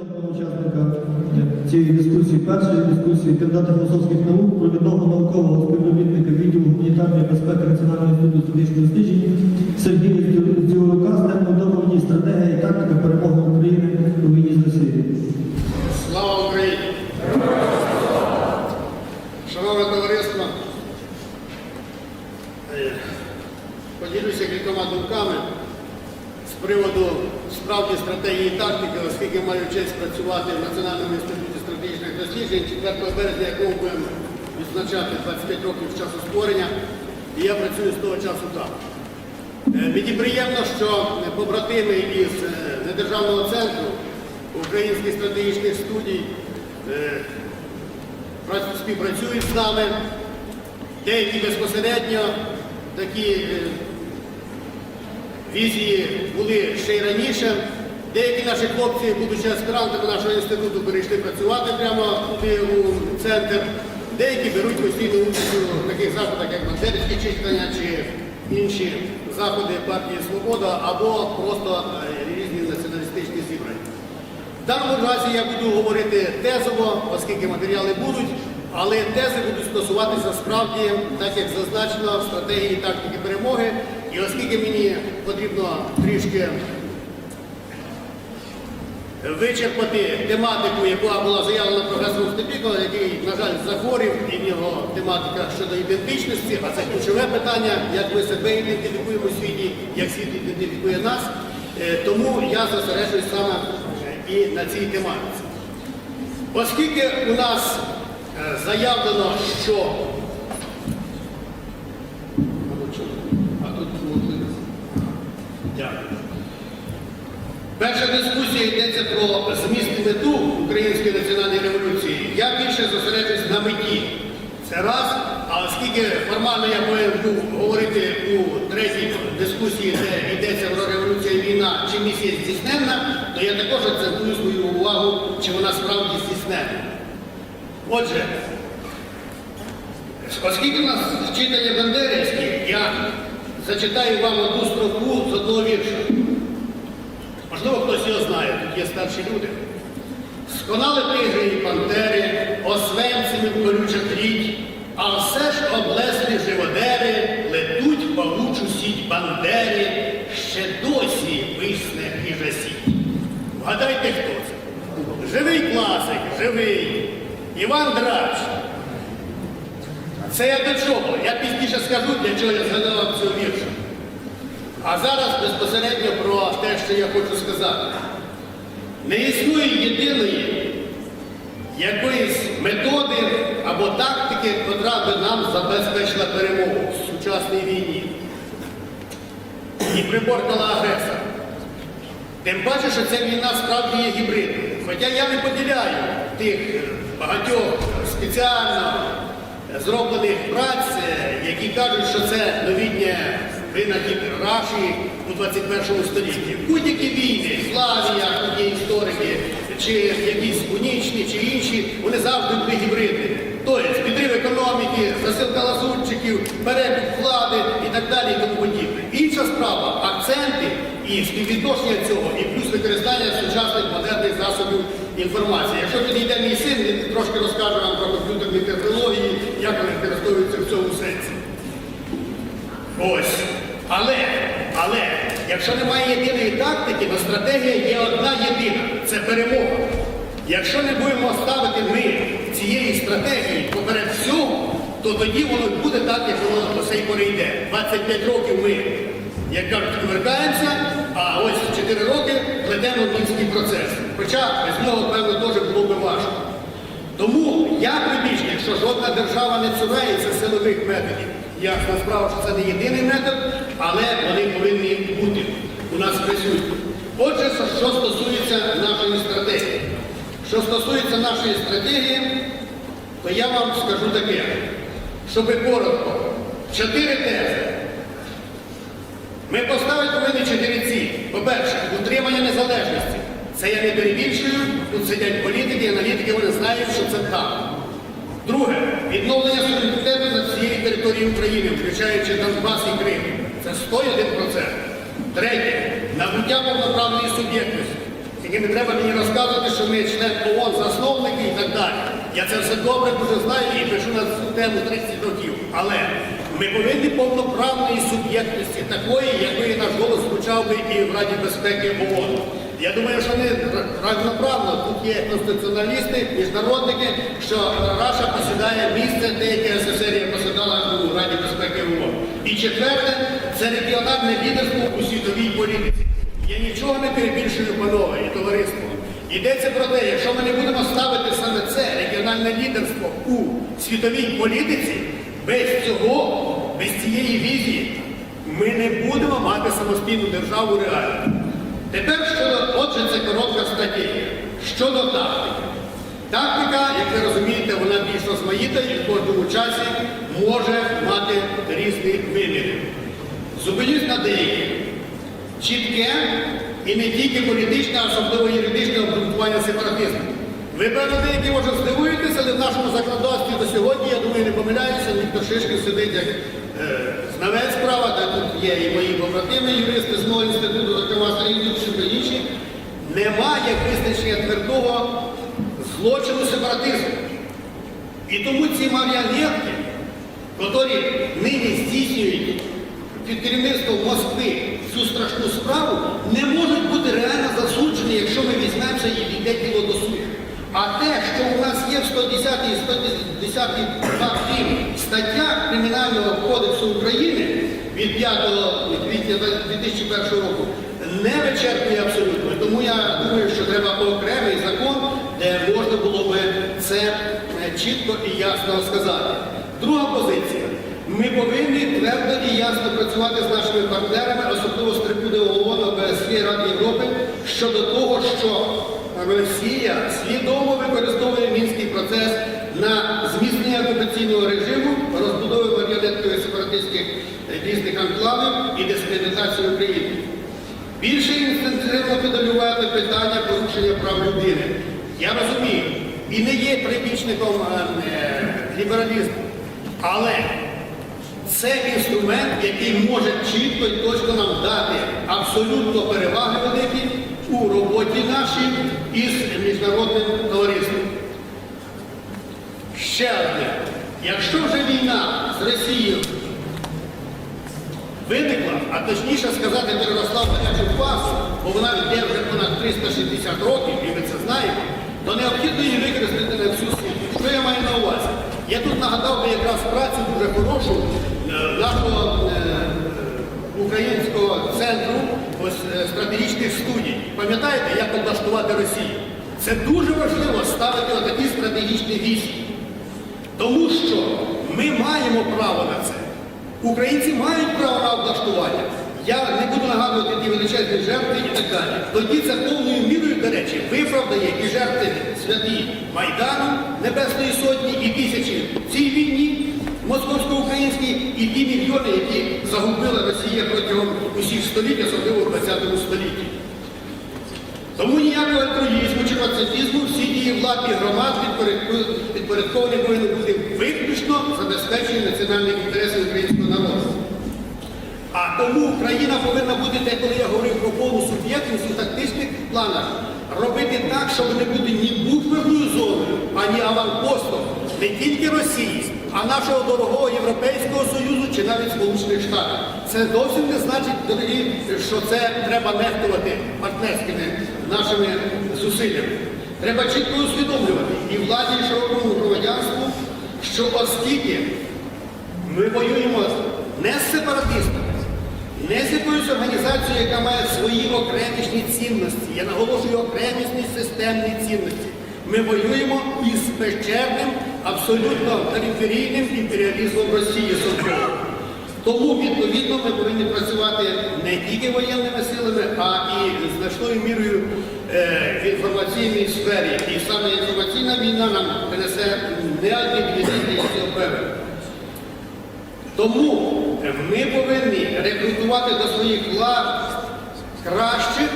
жодного учасника цієї дискусії. Першої дискусії кандидата філософських наук, провідного наукового співробітника відділу гуманітарної безпеки Національного інституту стратегічних досліджень Сергія Дзюрука з темою доповіді стратегія і тактика перемоги України у війні з Росією. Слава Україні! Шановне товариство, е, поділюся кількома думками з приводу справді стратегії і тактики, оскільки маю честь Національному інституті стратегічних досліджень 4 березня, якого будемо відзначати 25 років з часу створення, і я працюю з того часу там. Е, Мені приємно, що побратими із е, недержавного центру українських стратегічних студій е, співпрацюють з нами. Деякі безпосередньо такі візії були ще й раніше. Деякі наші хлопці, будучи аспірантами нашого інституту, перейшли працювати прямо туди у центр. Деякі беруть постійну участь у таких заходах, як бандерівські читання чи інші заходи партії Свобода або просто е, різні націоналістичні зібрання. В даному разі я буду говорити тезово, оскільки матеріали будуть, але тези будуть стосуватися справді, так як зазначено, в стратегії тактики перемоги. І оскільки мені потрібно трішки вичерпати тематику, яка була заявлена професором Степікова, який, на жаль, захворів, і в нього тематика щодо ідентичності, а це ключове питання, як ми себе ідентифікуємо у світі, як світ ідентифікує нас. Е, Тому я зосереджуюсь саме е, і на цій тематиці. Оскільки у нас е, заявлено, що а тут Дякую. Перша дискусія йдеться про зміст мету Української національної революції. Я більше зосереджусь на меті. Це раз. А оскільки формально я повинен був говорити у третій дискусії, де йдеться про революцію і війна, чи місія здійсненна, то я також акцентую свою увагу, чи вона справді здійсненна. Отже, оскільки в нас читання Бандерівське, я зачитаю вам одну строку з одного вірша. Можливо, хтось його знає, є старші люди. Сконали тигри і пантери, освенцями колюча тріть, а все ж облеслі живодери летуть павучу сіть бандери, ще досі висне хижа сіть. Вгадайте, хто це? Живий класик, живий. Іван Драч. Це я до чого? Я пізніше скажу, для чого я згадав цього вірша. А зараз безпосередньо про те, що я хочу сказати. Не існує єдиної якоїсь методи або тактики, котра би нам забезпечила перемогу в сучасній війні і приборкала агресора. Тим паче, що ця війна справді є гібридною. Хоча я не поділяю тих багатьох спеціально зроблених праць, е, які кажуть, що це новітнє винахід Раші у 21 столітті. Будь-які війни, Славія, є історики, чи якісь унічні, чи інші, вони завжди були гібридними. Тобто підрив економіки, засилка лазутчиків, перекуп влади і так далі і тому подібне. Інша справа акценти і співвідношення цього, і плюс використання сучасних модерних засобів інформації. Якщо підійде мій син, він трошки розкаже вам про комп'ютерні технології, як вони використовуються в цьому сенсі. Ось. Але, але, якщо немає єдиної тактики, то стратегія є одна єдина це перемога. Якщо не будемо ставити ми цієї стратегії поперед всього, то тоді воно буде так, як воно до сей пори йде. 25 років ми, як кажуть, повертаємося, а ось 4 роки ведемо мінський процес. Хоча без нього, певно, теж було би важко. Тому я прибіжник, що жодна держава не цурається силових методів. Ясна справа, що це не єдиний метод, але вони повинні бути у нас присутні. Отже, що- стосується нашої стратегії. Що стосується нашої стратегії, то я вам скажу таке, щоб коротко, чотири тези. Ми поставити повинні чотири цілі. По-перше, утримання незалежності. Це я не перебільшую, тут сидять політики, аналітики, вони знають, що це так. Друге, відновлення суверенітету над всією територією України, включаючи Донбас і Крим. Це 101%. Третє, набуття повноправної суб'єктності. Тільки не треба мені розказувати, що ми член ООН, засновники і так далі. Я це все добре дуже знаю і пишу на цю тему 30 років. Але ми повинні повноправної суб'єктності такої, якої наш голос звучав би і в Раді безпеки ООН. Я думаю, що вони равноправно, тут є конституціоналісти, міжнародники, що Раша посідає місце, те, яке СССР посідала у Раді безпеки ООН. І четверте, це регіональне лідерство у світовій політиці. Я нічого не перебільшую, панове і товариство. Йдеться про те, якщо ми не будемо ставити саме це регіональне лідерство у світовій політиці, без цього, без цієї візії, ми не будемо мати самостійну державу реально. Тепер щодо, отже, це коротка стратегія. Щодо тактики. Тактика, як ви розумієте, вона більш розмаїта і в кожному часі може мати різні виміри. Зупинюсь на деяких. Чітке і не тільки політичне, а особливо юридичне обґрунтування сепаратизму. Ви, певно, деякі може здивуєтеся, але в нашому законодавстві до сьогодні, я думаю, не помиляюся, Віктор Шишкін сидить як е, знавець права, де тут є і мої побратими, юристи з мого інституту, зокрема Сергій інші, немає визначення твердого злочину сепаратизму. І тому ці маріонетки, які нині здійснюють під керівництвом Москви цю страшну справу, не можуть бути реально засуджені, якщо ми візьмемося і йде до суду. А те, що у нас є в 110 і 110 прим. стаття Кримінального кодексу України від 5 квітня 2001 року, не вичерпує абсолютно. Тому я думаю, що треба окремий закон, де можна було би це е, чітко і ясно сказати. Друга позиція. Ми повинні твердо і ясно працювати з нашими партнерами, особливо з трибуни ООН, ОБСЄ, Ради Європи, щодо того, що Росія свідомо використовує мінський процес на зміцнення окупаційного режиму, розбудови маріонеткових сепаратистських різних анклавів і дискредитацію України. Більше інтенсивно педалювати питання порушення прав людини. Я розумію, і не є прибічником е, е, лібералізму. Але це інструмент, який може чітко і точно нам дати абсолютно переваги великі у роботі нашій із міжнародним товариством. Ще одне. Якщо вже війна з Росією виникла, а точніше сказати, переросла в гарячу фазу, бо вона йде вже понад 360 років, і ми це знаємо, то необхідно її використати на всю силу. Що я маю на увазі? Я тут нагадав би якраз працю дуже хорошу е, нашого е, українського центру е, стратегічних студій. Пам'ятаєте, як облаштувати Росію? Це дуже важливо ставити отакі стратегічні вісі. Тому що ми маємо право на це. Українці мають право на облаштування. Я не буду нагадувати ті величезні жертви і так далі. Тоді це повною мірою, до речі, виправдає і жертви святі Майдану, Небесної Сотні і тисячі в цій війні московсько-українській і ті мільйони, які загубила Росія протягом усіх століть, особливо в 20 столітті. Тому альтруїзму чи пацифізму всі дії влад і громад підпорядковані повинні бути виключно забезпечені національних інтересів українського народу. А тому Україна повинна бути, те, коли я говорив про повну суб'єктність у тактичних планах, робити так, щоб не бути ні буферною зоною, ані аванпостом не тільки Росії, а нашого дорогого Європейського Союзу чи навіть Сполучених Штатів. Це зовсім не значить, дорогі, що це треба нехтувати партнерськими нашими зусиллями. Треба чітко усвідомлювати і владі, і широкому громадянству, що оскільки ми воюємо не з сепаратистами, не з якоюсь організацією, яка має свої окремішні цінності. Я наголошую окремісні системні цінності. Ми воюємо із печерним, абсолютно периферійним імперіалізмом Росії Совкового. Тому, відповідно, ми повинні працювати не тільки воєнними силами, а і значною мірою е, в інформаційній сфері. І саме інформаційна війна нам принесе не одні бюджети, я. Тому ми повинні рекрутувати до своїх лав кращих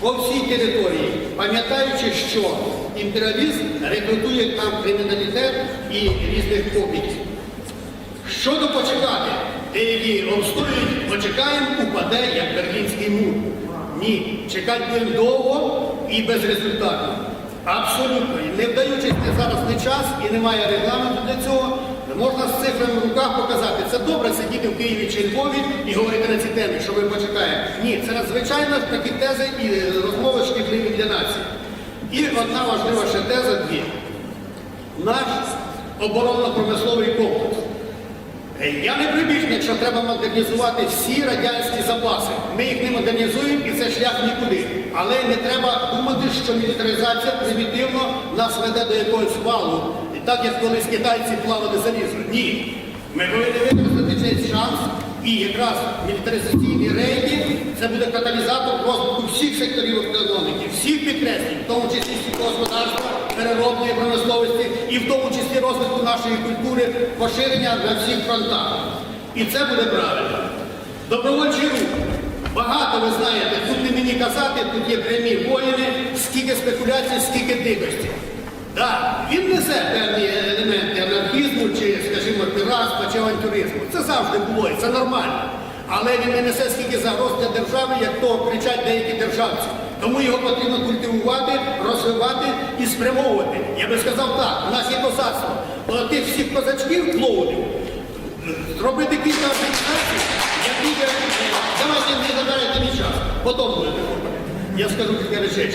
по всій території, пам'ятаючи, що імперіалізм рекрутує там криміналітет і різних покидьків. Щодо почекати, деякі обстоюють, почекаємо, упаде, як Берлінський мур. Ні, чекати будемо довго і безрезультатно. Абсолютно. І не вдаючись зараз не час і немає регламенту для цього, можна з цифрами в руках показати. Це добре сидіти в Києві чи Львові і говорити на ці теми, що ви почекаєте. Ні, це надзвичайно такі тези і розмови шкідливі для нації. І одна важлива ще теза дві. Наш оборонно-промисловий комплекс. Е, Я не прибіжник, якщо треба модернізувати всі радянські запаси. Ми їх не модернізуємо і це шлях нікуди. Але не треба думати, що мілітаризація примітивно нас веде до якогось валу. І так як колись китайці плавали залізо. Ні. Ми повинні використати цей шанс. І якраз мілітаризаційні рейди це буде каталізатор розвитку всіх секторів економіки, всіх підкреслень, в тому числі сільськогосподарства, переробної промисловості і в тому числі розвитку нашої культури, поширення на всіх фронтах. І це буде правильно. Добровольчий рух. Багато ви знаєте, тут не мені казати, тут є прямі воїни, скільки спекуляцій, скільки дикості. Так, він несе певні елементи анархізму чи, скажімо, піратства чи авантюризму. Це завжди було, і це нормально. Але він не несе скільки загроз для держави, як то кричать деякі державці. Тому його потрібно культивувати, розвивати і спрямовувати. Я би сказав так, у нас є козацтво. Тих всіх козачків, клоунів, зробити кілька організацій, які. Давайте не забирайте мій час, потім будете. Я скажу кілька речей.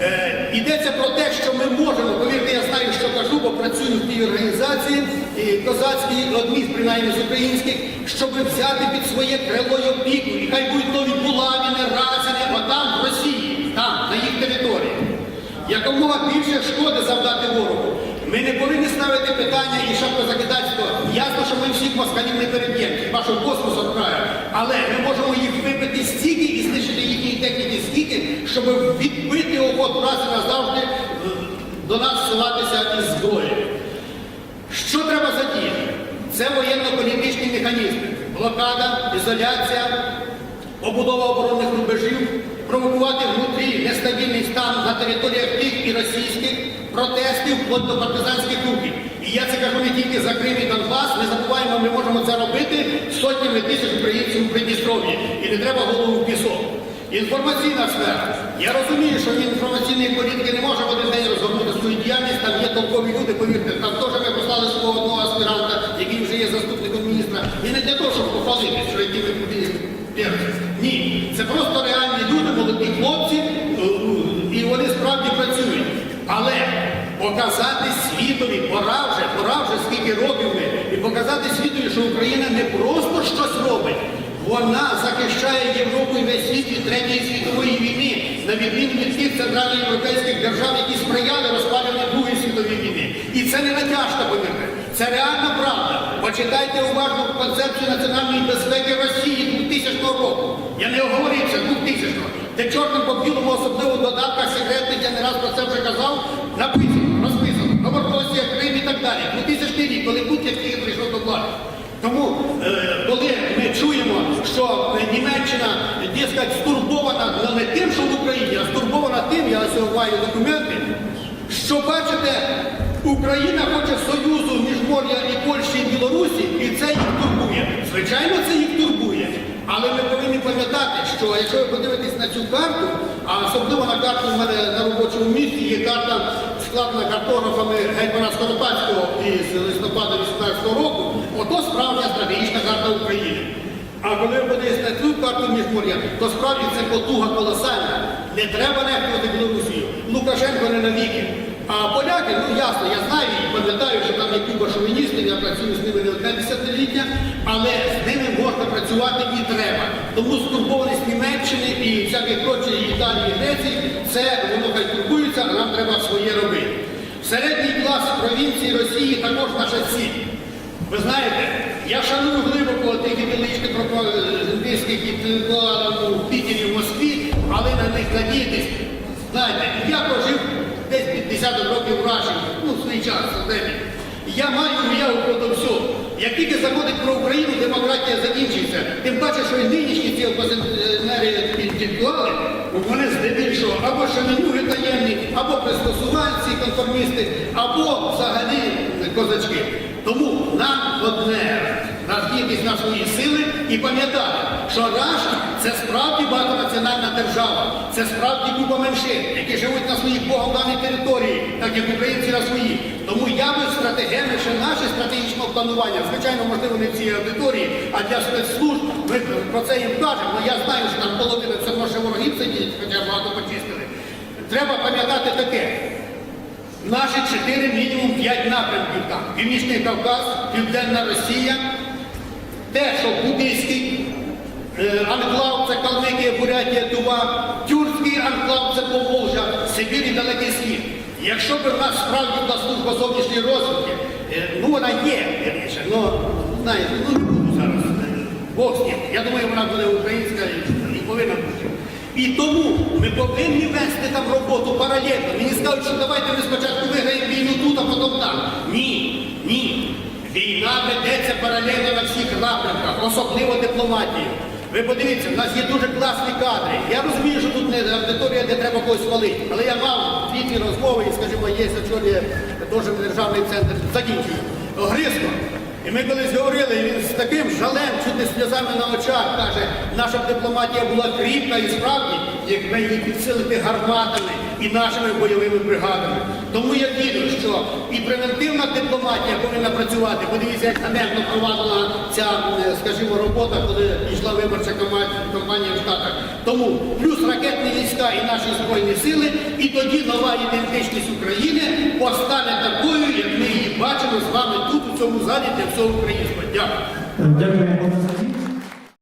Е, йдеться про те, що ми можемо, повірте, я знаю, що кажу, бо працюю в тій організації, і козацькій, одній принаймні з українських, щоб взяти під своє крило й опіку, і хай будуть нові булавіни, разини, отам в Росії, там, на їх території. Якомога більше шкоди завдати ворогу. Ми не повинні ставити питання і шапкозакидацтво. Ясно, що ми всіх москалів не переб'ємо, хіба що космос відправимо. Але ми можемо їх вибити стільки і знищити їхні техніки стільки, щоб відбити охоту раз і назавжди е, до нас ссилатися із зброєю. Що треба задіяти? Це воєнно-політичні механізми. Блокада, ізоляція, побудова оборонних рубежів, провокувати внутрі нестабільний стан на територіях тих і російських протестів вплоть до партизанських рухів. І я це кажу не тільки за Крим і Донбас, не забуваємо, ми можемо це робити сотнями тисяч українців у Придністров'ї. І не треба голову в пісок. Інформаційна сфера. Я розумію, що інформаційної політики не може один день розгорнути свою діяльність, там є толкові люди, повірте, там теж ми послали свого одного аспіранта, який вже є заступником міністра. І не для того, щоб похвалити, що які ми перші. Ні. Це просто реальні люди, молоді хлопці, е, і вони справді працюють. Але показати світові, пора вже, пора вже скільки років ми, і показати світові, що Україна не просто щось робить. Вона захищає Європу і весь світ від Третьої світової війни, на відміну від тих центральноєвропейських держав, які сприяли розпалюванню Другої світової війни. І це не натяжка, повірте. Це реальна правда. Почитайте уважно концепцію національної безпеки Росії 2000 року. Я не оговорився 2000 де чорним по білому особливо в додатках секретних, я не раз про це вже казав, написано, розписано, Крим і так далі. 2000 рік, коли тільки прийшов до влади. Тому, е, коли ми чуємо, що е, Німеччина, дескать, стурбована ну, не тим, що в Україні, а стурбована тим, я ось маю документи, що бачите, Україна хоче союзу між Мор'я і Польщі і Білорусі, і це їх турбує. Звичайно, це їх турбує. Але ми повинні пам'ятати, що якщо ви подивитесь на цю карту, а особливо на карту в мене на робочому місці є карта складена картографами Гетьмана Скоропадського із листопада 18 року, ото справжня стратегічна карта України. А коли ви подивитесь на цю карту міжмор'я, то справді це потуга колосальна. Не треба нехтувати Білорусію. Лукашенко не навіки. А поляки, ну ясно, я знаю я працюю з ними не одне десятиліття, але з ними можна працювати і треба. Тому стурбованість Німеччини і всяких прочих Італії, Греції, це воно хай турбується, а нам треба своє робити. Середній клас провінції Росії також наша ціль. Ви знаєте, я шаную глибоко тих ідеологічних пропагандистських інтелектуалів у Пітері, в Москві, але на них надіятись. Знаєте, я прожив десь 50 років в Раші, ну, в свій час, в. Я маю уяву про все. Як тільки заходить про Україну, демократія закінчиться. Тим паче, що і нинішні ці опозиціонери інтелектуали, вони здебільшого або шаменюги таємні, або пристосуванці, конформісти, або взагалі козачки. Тому нам одне на свої сили і пам'ятати, що Раша це справді багатонаціональна держава, це справді купа меншин, які живуть на своїх богом даній території, так як українці на своїй. Тому я би стратегеми наше стратегічне планування, звичайно, можливо, не в цій аудиторії, а для спецслужб ми про це їм кажемо. але Я знаю, що там половина це може ворогів сидіть, хоча багато почистили. Треба пам'ятати таке. Наші чотири, мінімум п'ять напрямків там. Північний Кавказ, Південна Росія, те, що буддийський е, анклав це Калмикія, Бурятія, Тува, тюркський анклав це Поволжя, Сибір і Далекий Схід. Якщо б у нас справді була служба зовнішньої розвідки, е, ну вона є, вірніше, але знаєте, ну не буду зараз. е, Бог з ним. Я думаю, вона буде українська і- повинна бути. І тому ми повинні вести там роботу паралельно. Мені скажуть, що давайте ми спочатку виграємо війну тут, а потім там. Ні, ні. Війна ведеться паралельно на всіх напрямках, особливо дипломатію. Ви подивіться, в нас є дуже класні кадри. Я розумію, що тут не аудиторія, де треба когось хвалити. Але я мав дві розмови і, скажімо, є очолює теж державний центр. Закінчую. Гриско. І ми колись говорили, і він з таким жалем, чути сльозами на очах, каже, наша б дипломатія була кріпка і справді, якби її підсилити гарматами і нашими бойовими бригадами. Тому я вірю, що і превентивна дипломатія повинна працювати. Подивіться, як ганебно провадила ця, е, скажімо, робота, коли йшла виборча кампанія в Штатах. Тому плюс ракетні війська і наші збройні сили, і тоді нова ідентичність України постане такою, як ми її бачимо з вами тут, у цьому залі для всього українського. Дякую. Дякую.